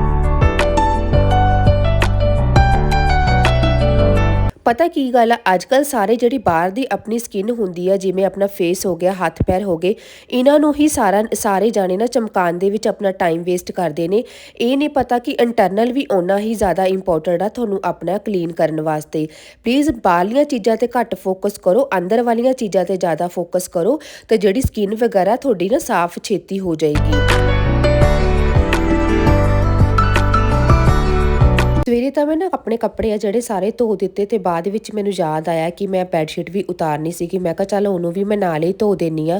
Speaker 1: ਪਤਾ ਕੀ ਗੱਲ ਆ? ਅੱਜ ਕੱਲ ਸਾਰੇ ਜਿਹੜੀ ਬਾਹਰ ਦੀ ਆਪਣੀ ਸਕਿਨ ਹੁੰਦੀ ਆ, ਜਿਵੇਂ ਆਪਣਾ ਫੇਸ ਹੋ ਗਿਆ, ਹੱਥ ਪੈਰ ਹੋ ਗਏ, ਇਹਨਾਂ ਨੂੰ ਹੀ ਸਾਰਾ, ਸਾਰੇ ਜਾਣੇ ਨਾ ਚਮਕਾਉਣ ਦੇ ਵਿੱਚ ਆਪਣਾ ਟਾਈਮ ਵੇਸਟ ਕਰਦੇ ਨੇ। ਇਹ ਨਹੀਂ ਪਤਾ ਕਿ ਇੰਟਰਨਲ ਵੀ ਓਨਾ ਹੀ ਜ਼ਿਆਦਾ ਇੰਪੋਰਟੈਂਟ ਆ ਤੁਹਾਨੂੰ ਆਪਣਾ ਕਲੀਨ ਕਰਨ ਵਾਸਤੇ। ਪਲੀਜ਼ ਬਾਹਰਲੀਆਂ ਚੀਜ਼ਾਂ ਤੇ ਘੱਟ ਫੋਕਸ ਕਰੋ, ਅੰਦਰ ਵਾਲੀਆਂ ਚੀਜ਼ਾਂ ਤੇ ਜ਼ਿਆਦਾ ਫੋਕਸ ਕਰੋ, ਤੇ ਜਿਹੜੀ ਸਕਿਨ ਵਗੈਰਾ ਤੁਹਾਡੀ ਨਾ ਸਾਫ਼ ਛੇਤੀ ਹੋ ਜਾਏਗੀ। ਤਾਂ ਮੈਂ ਨਾ ਆਪਣੇ ਕੱਪੜੇ ਆ ਜਿਹੜੇ ਸਾਰੇ ਧੋ ਦਿੱਤੇ ਤੇ ਬਾਅਦ ਵਿੱਚ ਮੈਨੂੰ ਯਾਦ ਆਇਆ ਕਿ ਮੈਂ ਬੈੱਡਸ਼ੀਟ ਵੀ ਉਤਾਰਨੀ ਸੀਗੀ। ਮੈਂ ਕਿਹਾ ਚੱਲ ਉਹਨੂੰ ਵੀ ਮੈਂ ਨਾਲ ਹੀ ਧੋ ਦੇਣੀ ਆ।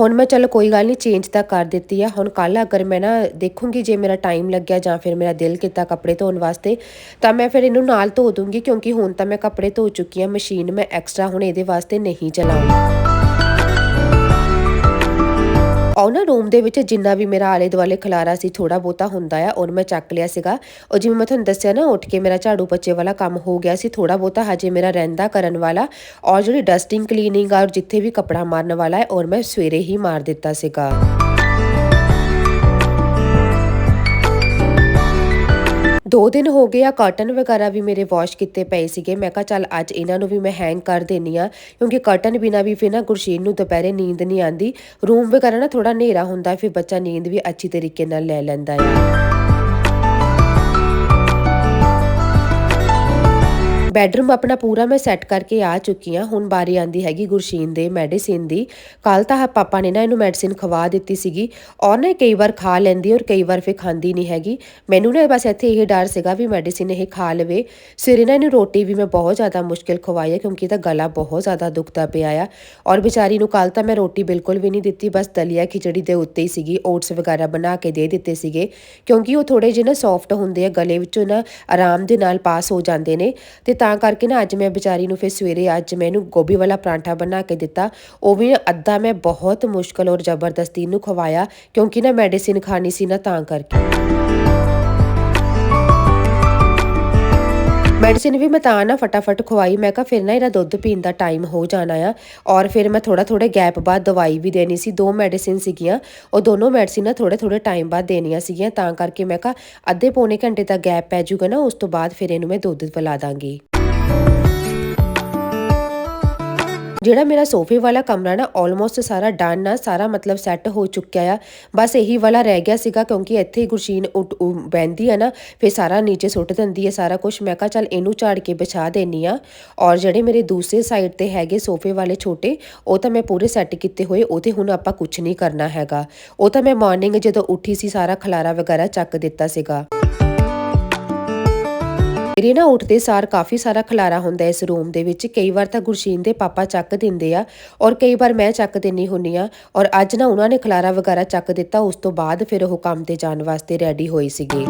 Speaker 1: ਹੁਣ ਮੈਂ ਚੱਲ ਕੋਈ ਗੱਲ ਨਹੀਂ ਚੇਂਜ ਤਾਂ ਕਰ ਦਿੱਤੀ ਆ। ਹੁਣ ਕੱਲ ਅਗਰ ਮੈਂ ਨਾ ਦੇਖੂੰਗੀ ਜੇ ਮੇਰਾ ਟਾਈਮ ਲੱਗਿਆ ਜਾਂ ਫਿਰ ਮੇਰਾ ਦਿਲ ਕੀਤਾ ਕੱਪੜੇ ਧੋਣ ਵਾਸਤੇ, ਤਾਂ ਮੈਂ ਫਿਰ ਇਹਨੂੰ ਨਾਲ ਧੋ ਦੂੰਗੀ ਕਿਉਂਕਿ ਹੁਣ ਤਾਂ ਮੈਂ ਕੱਪੜੇ ਧੋ ਚੁੱਕੀ ਆ। ਮਸ਼ੀਨ ਮੈਂ ਐਕਸਟਰਾ ਹੁਣ ਇਹਦੇ ਵਾਸਤੇ ਨਹੀਂ ਚਲਾਉਂਗੀ ਔਰ ਨਾ ਰੂਮ ਦੇ ਵਿੱਚ ਜਿੰਨਾ ਵੀ ਮੇਰਾ ਆਲੇ ਦੁਆਲੇ ਖਲਾਰਾ ਸੀ ਥੋੜਾ ਬੋਤਾ ਹੁੰਦਾ ਆ ਔਰ ਮੈਂ ਚੱਕ ਲਿਆ ਸੀਗਾ। ਉਹ ਜਿਵੇਂ ਮੈਂ ਤੁਹਾਨੂੰ ਦੱਸਿਆ ਨਾ, ਉੱਠ ਕੇ ਮੇਰਾ ਝਾੜੂ ਪੱਚੇ ਵਾਲਾ ਕੰਮ ਹੋ ਗਿਆ ਸੀ ਥੋੜਾ ਬੋਤਾ ਹਜੇ ਮੇਰਾ ਰਹਿੰਦਾ ਕਰਨ ਵਾਲਾ। ਔਰ ਜਿਹੜੀ ਡਸਟਿੰਗ ਕਲੀਨਿੰਗ ਆ, ਔਰ ਜਿੱਥੇ ਵੀ ਕਪੜਾ ਮਾਰਨ ਵਾਲਾ ਹੈ ਔਰ ਮੈਂ ਸਵੇਰੇ ਹੀ ਮਾਰ ਦਿੱਤਾ ਸੀਗਾ। ਦੋ ਦਿਨ ਹੋ ਗਏ ਆ ਕਾਟਨ ਵਗੈਰਾ ਵੀ ਮੇਰੇ ਵਾਸ਼ ਕੀਤੇ ਪਏ ਸੀਗੇ। ਮੈਂ ਕਿਹਾ, ਚੱਲ ਅੱਜ ਇਹਨਾਂ ਨੂੰ ਵੀ ਮੈਂ ਹੈਂਗ ਕਰ ਦੇਣੀ ਆ, ਕਿਉਂਕਿ ਕਾਟਨ ਬਿਨਾ ਵੀ ਫਿਰ ਨਾ ਗੁਰਸ਼ੀਨ ਨੂੰ ਦੁਪਹਿਰੇ ਨੀਂਦ ਨਹੀਂ ਆਂਦੀ ਰੂਮ ਵਗੈਰਾ ਨਾ ਥੋੜਾ ਹਨੇਰਾ ਹੁੰਦਾ, ਫਿਰ ਬੱਚਾ ਨੀਂਦ ਵੀ ਅੱਛੀ ਤਰੀਕੇ ਨਾਲ ਲੈ ਲੈਂਦਾ ਆ। ਬੈਡਰੂਮ ਆਪਣਾ ਪੂਰਾ ਮੈਂ ਸੈੱਟ ਕਰਕੇ ਆ ਚੁੱਕੀ ਆ ਹੁਣ ਬਾਰੀ ਆਂਦੀ ਹੈਗੀ ਗੁਰਸ਼ੀਨ ਦੇ ਮੈਡੀਸਿਨ ਦੀ। ਕੱਲ ਤਾਂ ਪਾਪਾ ਨੇ ਨਾ ਇਹਨੂੰ ਮੈਡੀਸਿਨ ਖਵਾ ਦਿੱਤੀ ਸੀਗੀ। ਔਰ ਨਾ ਕਈ ਵਾਰ ਖਾ ਲੈਂਦੀ ਔਰ ਕਈ ਵਾਰ ਫਿਰ ਖਾਂਦੀ ਨਹੀਂ ਹੈਗੀ। ਮੈਨੂੰ ਨਾ ਬਸ ਇੱਥੇ ਇਹ ਡਰ ਸੀਗਾ ਵੀ ਮੈਡੀਸਿਨ ਇਹ ਖਾ ਲਵੇ। ਸਵੇਰੇ ਨਾ ਇਹਨੂੰ ਰੋਟੀ ਵੀ ਮੈਂ ਬਹੁਤ ਜ਼ਿਆਦਾ ਮੁਸ਼ਕਿਲ ਖਵਾਈ ਹੈ ਕਿਉਂਕਿ ਇਹਦਾ ਗਲਾ ਬਹੁਤ ਜ਼ਿਆਦਾ ਦੁਖਦਾ ਪਿਆ ਆ। ਔਰ ਵਿਚਾਰੀ ਨੂੰ ਕੱਲ ਤਾਂ ਮੈਂ ਰੋਟੀ ਬਿਲਕੁਲ ਵੀ ਨਹੀਂ ਦਿੱਤੀ। ਬਸ ਦਲੀਆ ਖਿਚੜੀ ਦੇ ਉੱਤੇ ਹੀ ਸੀਗੀ। ਓਟਸ ਵਗੈਰਾ ਬਣਾ ਕੇ ਦੇ ਦਿੱਤੇ ਸੀਗੇ। ਕਿਉਂਕਿ ਉਹ ਥੋੜੇ ਜਿਹੇ ਨਾ ਸੌਫਟ ਹੁੰਦੇ ਆ, ਗਲੇ ਵਿੱਚੋਂ ਨਾ ਆਰਾਮ ਦੇ ਨਾਲ ਪਾਸ ਹੋ ਜਾਂਦੇ ਨੇ। ਤੇ ਤਾਂ ਕਰਕੇ ਨਾ ਅੱਜ ਮੈਂ ਵਿਚਾਰੀ ਨੂੰ ਫਿਰ ਸਵੇਰੇ ਅੱਜ ਮੈਨੂੰ ਗੋਭੀ ਵਾਲਾ ਪਰਾਂਠਾ ਬਣਾ ਕੇ ਦਿੱਤਾ। ਉਹ ਵੀ ਅੱਧਾ ਮੈਂ ਬਹੁਤ ਮੁਸ਼ਕਲ ਔਰ ਜ਼ਬਰਦਸਤੀ ਇਹਨੂੰ ਖਵਾਇਆ ਕਿਉਂਕਿ ਨਾ ਮੈਡੀਸਿਨ ਖਾਣੀ ਸੀ ਨਾ ਤਾਂ ਕਰਕੇ। ਮੈਡੀਸਿਨ ਵੀ ਮੈਂ ਤਾਂ ਨਾ ਫਟਾਫਟ ਖਵਾਈ। ਮੈਂ ਕਿਹਾ ਫਿਰ ਨਾ ਇਹਦਾ ਦੁੱਧ ਪੀਣ ਦਾ ਟਾਈਮ ਹੋ ਜਾਣਾ ਆ। ਔਰ ਫਿਰ ਮੈਂ ਥੋੜਾ ਥੋੜੇ ਗੈਪ ਬਾਅਦ ਦਵਾਈ ਵੀ ਦੇਣੀ ਸੀ। ਦੋ ਮੈਡੀਸਿਨ ਸੀਗੀਆਂ। ਉਹ ਦੋਨੋਂ ਮੈਡੀਸਿਨ ਨਾ ਥੋੜੇ ਥੋੜੇ ਟਾਈਮ ਬਾਅਦ ਦੇਣੀਆਂ ਸੀਗੀਆਂ। ਤਾਂ ਕਰਕੇ ਮੈਂ ਕਿਹਾ ਅੱਧੇ ਪੌਣੇ ਘੰਟੇ ਦਾ ਗੈਪ ਪੈ ਜਾਊਗਾ ਨਾ, ਉਸ ਤੋਂ ਬਾਅਦ ਫਿਰ ਇਹਨੂੰ ਮੈਂ ਦੁੱਧ ਪਿਲਾ ਦਾਂਗੀ। ਜਿਹੜਾ ਮੇਰਾ ਸੋਫੇ ਵਾਲਾ ਕਮਰਾ ਨਾ ਆਲਮੋਸਟ ਸਾਰਾ ਡਨ ਆ, ਸਾਰਾ ਮਤਲਬ ਸੈੱਟ ਹੋ ਚੁੱਕਿਆ ਆ। ਬਸ ਇਹੀ ਵਾਲਾ ਰਹਿ ਗਿਆ ਸੀਗਾ ਕਿਉਂਕਿ ਇੱਥੇ ਹੀ ਗੁਰਸ਼ੀਨ ਬੈੰਦੀ ਆ ਨਾ, ਫਿਰ ਸਾਰਾ ਨੀਚੇ ਸੁੱਟ ਦਿੰਦੀ ਹੈ ਸਾਰਾ ਕੁਝ ਮੈਂ ਕਿਹਾ ਚੱਲ ਇਹਨੂੰ ਝਾੜ ਕੇ ਵਿਛਾ ਦੇਣੀ ਆ। ਔਰ ਜਿਹੜੇ ਮੇਰੇ ਦੂਸਰੇ ਸਾਈਡ ਤੇ ਹੈਗੇ ਸੋਫੇ ਵਾਲੇ ਛੋਟੇ, ਉਹ ਤਾਂ ਮੈਂ ਪੂਰੇ ਸੈੱਟ ਕੀਤੇ ਹੋਏ, ਉਹ ਤੇ ਹੁਣ ਆਪਾਂ ਕੁਝ ਨਹੀਂ ਕਰਨਾ ਹੈਗਾ। ਉਹ ਤਾਂ ਮੈਂ ਮਾਰਨਿੰਗ ਜਦੋਂ ਉੱਠੀ ਸੀ, ਸਾਰਾ ਖਲਾਰਾ ਵਗੈਰਾ ਚੱਕ ਦਿੱਤਾ ਸੀਗਾ। ਮੇਰੇ ਨਾ ਉੱਠਦੇ ਸਾਰ ਕਾਫੀ ਸਾਰਾ ਖਲਾਰਾ ਹੁੰਦਾ ਇਸ ਰੂਮ ਦੇ ਵਿੱਚ। ਕਈ ਵਾਰ ਤਾਂ ਗੁਰਸ਼ੀਨ ਦੇ ਪਾਪਾ ਚੱਕ ਦਿੰਦੇ ਆ ਔਰ ਕਈ ਵਾਰ ਮੈਂ ਚੱਕ ਦਿੰਨੀ ਹੁੰਨੀ ਆ ਔਰ ਅੱਜ ਨਾ ਉਹਨਾਂ ਨੇ ਖਲਾਰਾ ਵਗੈਰਾ ਚੱਕ ਦਿੱਤਾ, ਉਸ ਤੋਂ ਬਾਅਦ ਫਿਰ ਉਹ ਕੰਮ ਤੇ ਜਾਣ ਵਾਸਤੇ ਰੈਡੀ ਹੋਈ ਸੀਗੇ।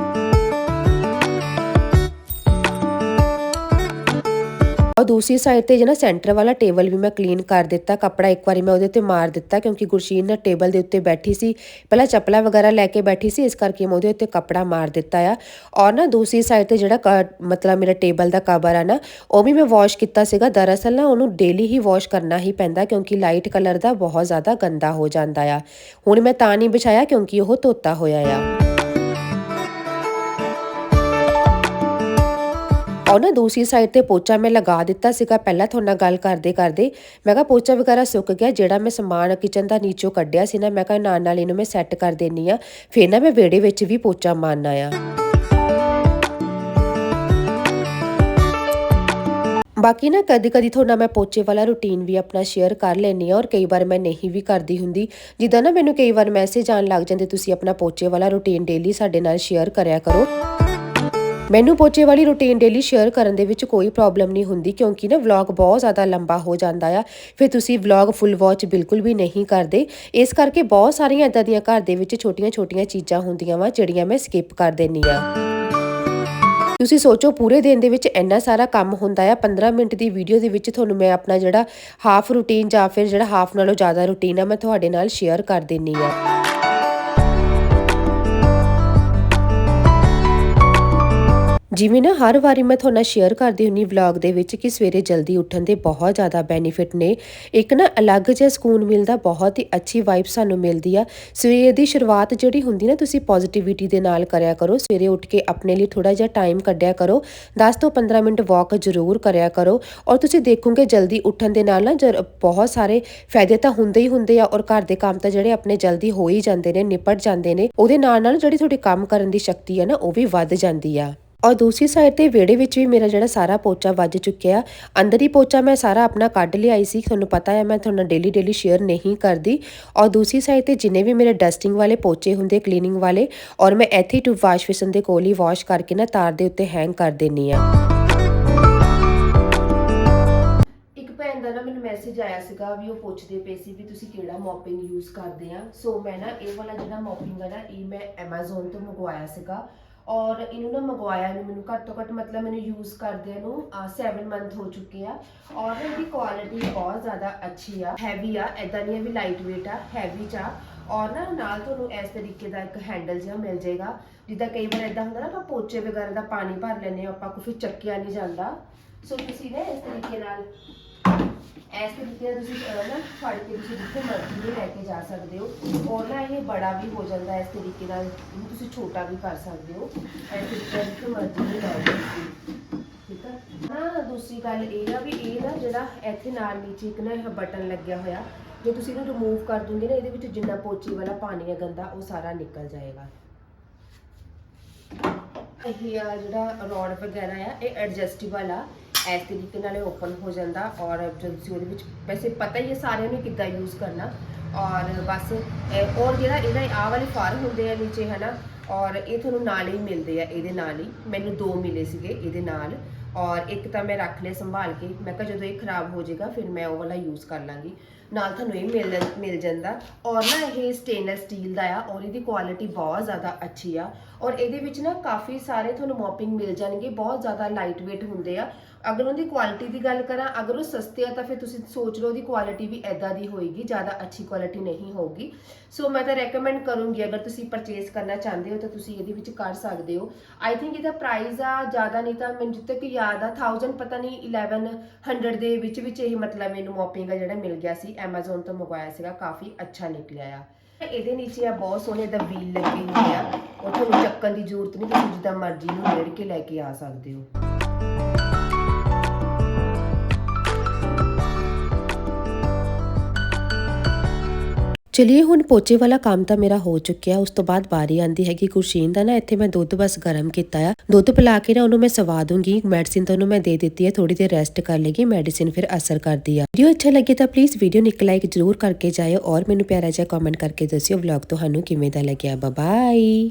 Speaker 1: ਦੂਸਰੀ ਸਾਈਡ ਤੇ ਜਿਹੜਾ ਸੈਂਟਰ ਵਾਲਾ ਟੇਬਲ ਵੀ ਮੈਂ ਕਲੀਨ ਕਰ ਦਿੱਤਾ, ਕੱਪੜਾ ਇੱਕ ਵਾਰੀ ਮੈਂ ਉਹਦੇ 'ਤੇ ਮਾਰ ਦਿੱਤਾ ਕਿਉਂਕਿ ਗੁਰਸ਼ੀਨ ਨਾ ਟੇਬਲ ਦੇ ਉੱਤੇ ਬੈਠੀ ਸੀ, ਪਹਿਲਾਂ ਚੱਪਲਾ ਵਗੈਰਾ ਲੈ ਕੇ ਬੈਠੀ ਸੀ, ਇਸ ਕਰਕੇ ਮੈਂ ਉਹਦੇ ਉੱਤੇ ਕੱਪੜਾ ਮਾਰ ਦਿੱਤਾ ਆ। ਔਰ ਨਾ ਦੂਸਰੀ ਸਾਈਡ ਤੇ ਜਿਹੜਾ ਮਤਲਬ ਮੇਰਾ ਟੇਬਲ ਦਾ ਕਵਰ ਆ ਨਾ, ਉਹ ਵੀ ਮੈਂ ਵਾਸ਼ ਕੀਤਾ ਸੀਗਾ। ਦਰਅਸਲ ਨਾ ਉਹਨੂੰ ਡੇਲੀ ਹੀ ਵਾਸ਼ ਕਰਨਾ ਹੀ ਪੈਂਦਾ ਕਿਉਂਕਿ ਲਾਈਟ ਕਲਰ ਦਾ ਬਹੁਤ ਜ਼ਿਆਦਾ ਗੰਦਾ ਹੋ ਜਾਂਦਾ ਆ। ਹੁਣ ਮੈਂ ਤਾਂ ਨਹੀਂ ਵਿਛਾਇਆ ਕਿਉਂਕਿ ਉਹ ਧੋਤਾ ਹੋਇਆ ਆ। ਔਰ ਨਾ, ਦੂਸਰੀ ਸਾਈਡ ਤੇ ਪੋਚਾ ਮੈਂ ਲਗਾ ਦਿੱਤਾ ਸੀਗਾ। ਪਹਿਲਾਂ ਤੁਹਾਡੇ ਨਾਲ ਗੱਲ ਕਰਦੇ ਕਰਦੇ ਮੈਂ ਕਿਹਾ ਪੋਚਾ ਵਗੈਰਾ ਸੁੱਕ ਗਿਆ, ਜਿਹੜਾ ਮੈਂ ਸਮਾਨ ਕਿਚਨ ਦਾ ਨੀਚੋਂ ਕੱਢਿਆ ਸੀ ਨਾ, ਮੈਂ ਕਿਹਾ ਨਾਲ ਨਾਲ ਇਹਨੂੰ ਮੈਂ ਸੈੱਟ ਕਰ ਦੇਣੀ ਆ ਫਿਰ ਨਾ ਮੈਂ ਵਿਹੜੇ ਵਿੱਚ ਵੀ ਪੋਚਾ ਮਾਰਨਾ ਆ। ਬਾਕੀ ਨਾ ਕਦੀ ਕਦੀ ਤੁਹਾਡਾ ਮੈਂ ਪੋਚੇ ਵਾਲਾ ਰੁਟੀਨ ਵੀ ਆਪਣਾ ਸ਼ੇਅਰ ਕਰ ਲੈਣੀ ਆ ਔਰ ਕਈ ਵਾਰ ਮੈਂ ਨਹੀਂ ਵੀ ਕਰਦੀ ਹੁੰਦੀ। ਜਿੱਦਾਂ ਨਾ ਮੈਨੂੰ ਕਈ ਵਾਰ ਮੈਸੇਜ ਆਣ ਲੱਗ ਜਾਂਦੇ, ਤੁਸੀਂ ਆਪਣਾ ਪੋਚੇ ਵਾਲਾ ਰੁਟੀਨ ਡੇਲੀ ਸਾਡੇ ਨਾਲ ਸ਼ੇਅਰ ਕਰਿਆ ਕਰੋ। ਮੈਨੂੰ ਪੋਚੇ ਵਾਲੀ ਰੁਟੀਨ ਡੇਲੀ ਸ਼ੇਅਰ ਕਰਨ ਦੇ ਵਿੱਚ ਕੋਈ ਪ੍ਰੋਬਲਮ ਨਹੀਂ ਹੁੰਦੀ, ਕਿਉਂਕਿ ਨਾ ਵਲੌਗ ਬਹੁਤ ਜ਼ਿਆਦਾ ਲੰਬਾ ਹੋ ਜਾਂਦਾ ਆ। ਫਿਰ ਤੁਸੀਂ ਵਲੌਗ ਫੁੱਲ ਵਾਚ ਬਿਲਕੁਲ ਵੀ ਨਹੀਂ ਕਰਦੇ। ਇਸ ਕਰਕੇ ਬਹੁਤ ਸਾਰੀਆਂ ਇਦਾਂ ਦੀਆਂ ਘਰ ਦੇ ਵਿੱਚ ਛੋਟੀਆਂ-ਛੋਟੀਆਂ ਚੀਜ਼ਾਂ ਹੁੰਦੀਆਂ ਵਾ, ਜਿਹੜੀਆਂ ਮੈਂ ਸਕਿਪ ਕਰ ਦਿੰਨੀ ਆ। ਤੁਸੀਂ ਸੋਚੋ, ਪੂਰੇ ਦਿਨ ਦੇ ਵਿੱਚ ਇੰਨਾ ਸਾਰਾ ਕੰਮ ਹੁੰਦਾ ਆ 15 ਮਿੰਟ ਦੀ ਵੀਡੀਓ ਦੇ ਵਿੱਚ ਤੁਹਾਨੂੰ ਮੈਂ ਆਪਣਾ ਜਿਹੜਾ ਹਾਫ ਰੁਟੀਨ ਜਾਂ ਫਿਰ ਜਿਹੜਾ ਹਾਫ ਨਾਲੋਂ ਜ਼ਿਆਦਾ ਰੁਟੀਨ ਆ, ਮੈਂ ਤੁਹਾਡੇ ਨਾਲ ਸ਼ੇਅਰ ਕਰ ਦਿੰਨੀ ਆ। ਜਿਵੇਂ ਨਾ ਹਰ ਵਾਰੀ ਮੈਂ ਤੁਹਾਨੂੰ ਸ਼ੇਅਰ ਕਰਦੀ ਹੁੰਨੀ ਵਲੌਗ ਦੇ ਵਿੱਚ ਕਿ ਸਵੇਰੇ ਜਲਦੀ ਉੱਠਣ ਦੇ ਬਹੁਤ ਜ਼ਿਆਦਾ ਬੈਨੀਫਿਟ ਨੇ। ਇੱਕ ਨਾ ਅਲੱਗ ਜਿਹਾ ਸਕੂਨ ਮਿਲਦਾ, ਬਹੁਤ ਹੀ ਅੱਛੀ ਵਾਈਬ ਸਾਨੂੰ ਮਿਲਦੀ ਆ। ਸਵੇਰ ਦੀ ਸ਼ੁਰੂਆਤ ਜਿਹੜੀ ਹੁੰਦੀ ਨਾ, ਤੁਸੀਂ ਪੋਜ਼ਿਟਿਵਿਟੀ ਦੇ ਨਾਲ ਕਰਿਆ ਕਰੋ। ਸਵੇਰੇ ਉੱਠ ਕੇ ਆਪਣੇ ਲਈ ਥੋੜਾ ਜਿਹਾ ਟਾਈਮ ਕੱਢਿਆ ਕਰੋ। 10 ਤੋਂ 15 ਮਿੰਟ ਵਾਕ ਜ਼ਰੂਰ ਕਰਿਆ ਕਰੋ। ਔਰ ਤੁਸੀਂ ਦੇਖੋਗੇ ਜਲਦੀ ਉੱਠਣ ਦੇ ਨਾਲ ਨਾ ਬਹੁਤ ਸਾਰੇ ਫਾਇਦੇ ਤਾਂ ਹੁੰਦੇ ਹੀ ਹੁੰਦੇ ਆ, ਔਰ ਘਰ ਦੇ ਕੰਮ ਤਾਂ ਜਿਹੜੇ ਆਪਣੇ ਜਲਦੀ ਹੋ ਹੀ ਜਾਂਦੇ ਨੇ, ਨਿਪਟ ਜਾਂਦੇ ਨੇ, ਉਹਦੇ ਨਾਲ ਨਾਲ ਜਿਹੜੀ ਤੁਹਾਡੇ ਕੰਮ ਕਰਨ ਦੀ ਸ਼ਕਤੀ ਹੈ ਨਾ, ਉਹ ਵੀ ਵੱਧ ਜਾਂਦੀ ਆ। ਔਰ ਦੂਸਰੀ ਸਾਈਡ ਤੇ ਵਿਹੜੇ ਵਿੱਚ ਵੀ ਮੇਰਾ ਜਿਹੜਾ ਸਾਰਾ ਪੋਚਾ ਵੱਜ ਚੁੱਕਿਆ। ਅੰਦਰ ਹੀ ਪੋਚਾ ਮੈਂ ਸਾਰਾ ਆਪਣਾ ਕੱਢ ਲਿਆਈ ਸੀ। ਤੁਹਾਨੂੰ ਪਤਾ ਹੈ, ਮੈਂ ਤੁਹਾਨੂੰ ਡੇਲੀ ਡੇਲੀ ਸ਼ੇਅਰ ਨਹੀਂ ਕਰਦੀ। ਔਰ ਦੂਸਰੀ ਸਾਈਡ ਤੇ ਜਿੰਨੇ ਵੀ ਮੇਰੇ ਡਸਟਿੰਗ ਵਾਲੇ ਪੋਚੇ ਹੁੰਦੇ ਕਲੀਨਿੰਗ ਵਾਲੇ, ਔਰ ਮੈਂ ਇੱਥੇ ਟੂ ਵਾਸ਼ ਬੇਸਨ ਦੇ ਕੋਲ ਹੀ ਵਾਸ਼ ਕਰਕੇ ਨਾ ਤਾਰ ਦੇ ਉੱਤੇ ਹੈਂਗ ਕਰ ਦਿੰਨੀ ਆ ਇੱਕ ਭੈਣ ਦਾ ਨਾ ਮੈਨੂੰ ਮੈਸੇਜ ਆਇਆ ਸੀਗਾ ਵੀ ਉਹ ਪੁੱਛਦੇ ਪਏ ਸੀ ਵੀ ਤੁਸੀਂ ਕਿਹੜਾ ਮੋਪਿੰਗ ਯੂਜ਼ ਕਰਦੇ ਆ। ਸੋ ਮੈਂ ਨਾ ਇਹ ਵਾਲਾ ਜਿਹੜਾ ਮੋਪਿੰਗ ਹੈ ਨਾ, ਇਹ ਮੈਂ Amazon ਤੋਂ ਮੰਗਵਾਇਆ ਸੀਗਾ। ਔਰ ਇਹਨੂੰ ਨਾ ਮੰਗਵਾਇਆ ਨੂੰ ਮੈਨੂੰ ਘੱਟ ਤੋਂ ਘੱਟ ਮਤਲਬ ਮੈਨੂੰ ਯੂਜ਼ ਕਰਦੇ ਨੂੰ 7 ਮੰਥ ਹੋ ਚੁੱਕੇ ਆ। ਔਰ ਇਹਦੀ ਕੁਆਲਿਟੀ ਬਹੁਤ ਜ਼ਿਆਦਾ ਅੱਛੀ ਆ ਹੈਵੀ ਆ ਐਦਾਂ ਨਹੀਂ ਆ ਵੀ ਲਾਈਟ weight ਆ ਹੈਵੀ ਚ ਆ। ਔਰ ਨਾ ਨਾਲ ਤੁਹਾਨੂੰ ਇਸ ਤਰੀਕੇ ਦਾ ਇੱਕ ਹੈਂਡਲ ਜਿਹਾ ਮਿਲ ਜਾਏਗਾ, ਜਿੱਦਾਂ ਕਈ ਵਾਰ ਐਦਾਂ ਹੁੰਦਾ ਨਾ, ਆਪਾਂ ਪੋਚੇ ਵਗੈਰਾ ਦਾ ਪਾਣੀ ਭਰ ਲੈਂਦੇ ਆ ਆਪਾਂ ਕੋਈ ਫਿਰ ਚੱਕਿਆ ਨਹੀਂ ਜਾਂਦਾ। ਸੋ ਤੁਸੀਂ ਨਾ ਇਸ ਤਰੀਕੇ ਨਾਲ ਇਸ ਤਰੀਕੇ ਨਾਲ ਤੁਸੀਂ ਅਹ, ਨਾ ਫੜ ਕੇ ਤੁਸੀਂ ਜਿੱਥੇ ਮਰਜ਼ੀ ਵੀ ਲੈ ਕੇ ਜਾ ਸਕਦੇ ਹੋ। ਔਰ ਨਾ ਇਹ ਬੜਾ ਵੀ ਹੋ ਜਾਂਦਾ ਹੈ ਇਸ ਤਰੀਕੇ ਨਾਲ ਇਹਨੂੰ ਤੁਸੀਂ ਛੋਟਾ ਵੀ ਕਰ ਸਕਦੇ ਹੋ। ਇਸ ਤਰੀਕੇ ਨਾਲ ਜਿੱਥੇ ਮਰਜ਼ੀ ਵੀ ਲੈ ਜਾਓ ਤੁਸੀਂ ਠੀਕ ਹੈ ਨਾ ਦੂਸਰੀ ਗੱਲ ਇਹ ਆ ਵੀ ਇਹ ਨਾ ਜਿਹੜਾ ਇੱਥੇ ਨਾਲ ਨੀਚੇ ਇੱਕ ਨਾ ਇਹ ਬਟਨ ਲੱਗਿਆ ਹੋਇਆ ਜੇ ਤੁਸੀਂ ਇਹਨੂੰ ਰਿਮੂਵ ਕਰ ਦੂੰਗੇ ਨਾ ਇਹਦੇ ਵਿੱਚ ਜਿੰਨਾ ਪੋਚੀ ਵਾਲਾ ਪਾਣੀ ਹੈ ਗੰਦਾ ਉਹ ਸਾਰਾ ਨਿਕਲ ਜਾਏਗਾ। ਇਹ ਆ ਜਿਹੜਾ ਰੋਡ ਵਗੈਰਾ ਆ ਇਹ ਐਡਜਸਟੇਬਲ ਆ। ਇਸ ਤਰੀਕੇ ਨਾਲ ਇਹ ਓਪਨ ਹੋ ਜਾਂਦਾ ਔਰ ਜਦੋਂ ਤੁਸੀਂ ਉਹਦੇ ਵਿੱਚ ਵੈਸੇ ਪਤਾ ਹੀ ਹੈ ਸਾਰਿਆਂ ਨੂੰ ਕਿੱਦਾਂ ਯੂਜ਼ ਕਰਨਾ ਔਰ ਬਸ, ਇਹ- ਔਰ ਜਿਹੜਾ ਇਹਦਾ ਆਹ ਵਾਲੇ ਫਾਰ ਹੁੰਦੇ ਆ ਨੀਚੇ, ਹਨਾ, ਔਰ ਇਹ ਤੁਹਾਨੂੰ ਨਾਲ ਹੀ ਮਿਲਦੇ ਆ, ਇਹਦੇ ਨਾਲ ਹੀ। ਮੈਨੂੰ ਦੋ ਮਿਲੇ ਸੀਗੇ ਇਹਦੇ ਨਾਲ ਔਰ ਇੱਕ ਤਾਂ ਮੈਂ ਰੱਖ ਲਿਆ, ਸੰਭਾਲ ਕੇ। ਮੈਂ ਕਿਹਾ ਜਦੋਂ ਇਹ ਖਰਾਬ ਹੋ ਜਾਏਗਾ, ਫਿਰ ਮੈਂ ਉਹ ਵਾਲਾ ਯੂਜ਼ ਕਰ ਲਾਂਗੀ। ਨਾਲ ਤੁਹਾਨੂੰ ਇਹ ਮਿਲ ਮਿਲ ਜਾਂਦਾ। ਔਰ ਨਾ ਇਹ ਸਟੇਨਲੈਸ ਸਟੀਲ ਦਾ ਆ, ਔਰ ਇਹਦੀ ਕੁਆਲਿਟੀ ਬਹੁਤ ਜ਼ਿਆਦਾ ਅੱਛੀ ਆ। ਔਰ ਇਹਦੇ ਵਿੱਚ ਨਾ ਕਾਫੀ ਸਾਰੇ ਤੁਹਾਨੂੰ ਮੋਪਿੰਗ ਮਿਲ ਜਾਣਗੇ, ਬਹੁਤ ਜ਼ਿਆਦਾ ਲਾਈਟ weight ਹੁੰਦੇ ਆ। ਅਗਰ ਉਹਦੀ ਕੁਆਲਿਟੀ ਦੀ ਗੱਲ ਕਰਾਂ, ਅਗਰ ਉਹ ਸਸਤੇ ਆ, ਤਾਂ ਫਿਰ ਤੁਸੀਂ ਸੋਚ ਲਓ ਉਹਦੀ ਕੁਆਲਿਟੀ ਵੀ ਐਦਾਂ ਦੀ ਹੋਏਗੀ, ਜ਼ਿਆਦਾ ਅੱਛੀ ਕੁਆਲਿਟੀ ਨਹੀਂ ਹੋਊਗੀ। ਸੋ ਮੈਂ ਤਾਂ ਰეკਮੈਂਡ ਕਰੂੰਗੀ, ਅਗਰ ਤੁਸੀਂ ਪਰਚੇਸ ਕਰਨਾ ਚਾਹੁੰਦੇ ਹੋ, ਤਾਂ ਤੁਸੀਂ ਇਹਦੇ ਵਿੱਚ ਕਰ ਸਕਦੇ ਹੋ। ਆਈ ਥਿੰਕ ਇਹਦਾ ਪ੍ਰਾਈਸ ਆ ਜ਼ਿਆਦਾ ਨਹੀਂ ਤਾਂ ਮੈਨੂੰ ਜਿੱਥੇ ਕਿ ਯਾਦ ਆ 1000 ਪਤਾ ਨਹੀਂ 1100 ਦੇ ਵਿੱਚ ਵਿੱਚ ਇਹ ਮਤਲਬ ਮੈਨੂੰ ਮੋਪਿੰਗ ਆ ਜਿਹੜਾ ਮਿਲ ਗਿਆ ਸੀ Amazon ਤੋਂ ਮੰਗਵਾਇਆ ਸੀਗਾ, ਕਾਫੀ ਅੱਛਾ ਨਿਕਲਿਆ ਆ। ਇਹਦੇ ਨੀਚੇ ਆ ਬਹੁਤ ਸੋਹਣੇ ਦਾ ਵੀਲ ਲੱਗੇ ਹੋਏ ਆ। ਉਹ ਤੁਹਾਨੂੰ ਚੱਕਣ ਦੀ ਜ਼ਰੂਰਤ ਨਹੀਂ, ਤੁਸੀਂ ਜਿੱਦਾਂ ਮਰਜ਼ੀ ਨੂੰ ਰੇੜ ਕੇ ਲੈ ਕੇ ਆ ਸਕਦੇ ਹੋ। ਚਲਿਏ ਹੁਣ ਪੋਚੇ ਵਾਲਾ ਕੰਮ ਤਾਂ ਮੇਰਾ ਹੋ ਚੁੱਕਿਆ, ਉਸ ਤੋਂ ਬਾਅਦ ਵਾਰੀ ਆਂਦੀ ਹੈਗੀ ਕੁਰਸ਼ੀਨ ਦਾ ਨਾ, ਇੱਥੇ ਮੈਂ ਦੁੱਧ ਬਸ ਗਰਮ ਕੀਤਾ ਆ। ਦੁੱਧ ਪਿਲਾ ਕੇ ਨਾ ਉਹਨੂੰ ਮੈਂ ਸਵਾ ਦੂੰਗੀ ਮੈਡੀਸਿਨ ਤਾਂ ਉਹਨੂੰ ਮੈਂ ਦੇ ਦਿੱਤੀ ਹੈ ਥੋੜੀ ਦੇਰ ਰੈਸਟ ਕਰ ਲੇਗੀ ਮੈਡੀਸਿਨ ਫਿਰ ਅਸਰ ਕਰਦੀ ਆ। ਵੀਡੀਓ ਅੱਛਾ ਲੱਗੇ ਤਾਂ ਪਲੀਜ਼ ਵੀਡੀਓ ਨੂੰ ਇੱਕ ਲਾਈਕ ਜ਼ਰੂਰ ਕਰਕੇ ਜਾਇਓ, ਔਰ ਮੈਨੂੰ ਪਿਆਰਾ ਜਿਹਾ ਕਮੈਂਟ ਕਰਕੇ ਦੱਸਿਓ ਵਲੌਗ ਤੁਹਾਨੂੰ ਕਿਵੇਂ ਦਾ ਲੱਗਿਆ। ਬਾਏ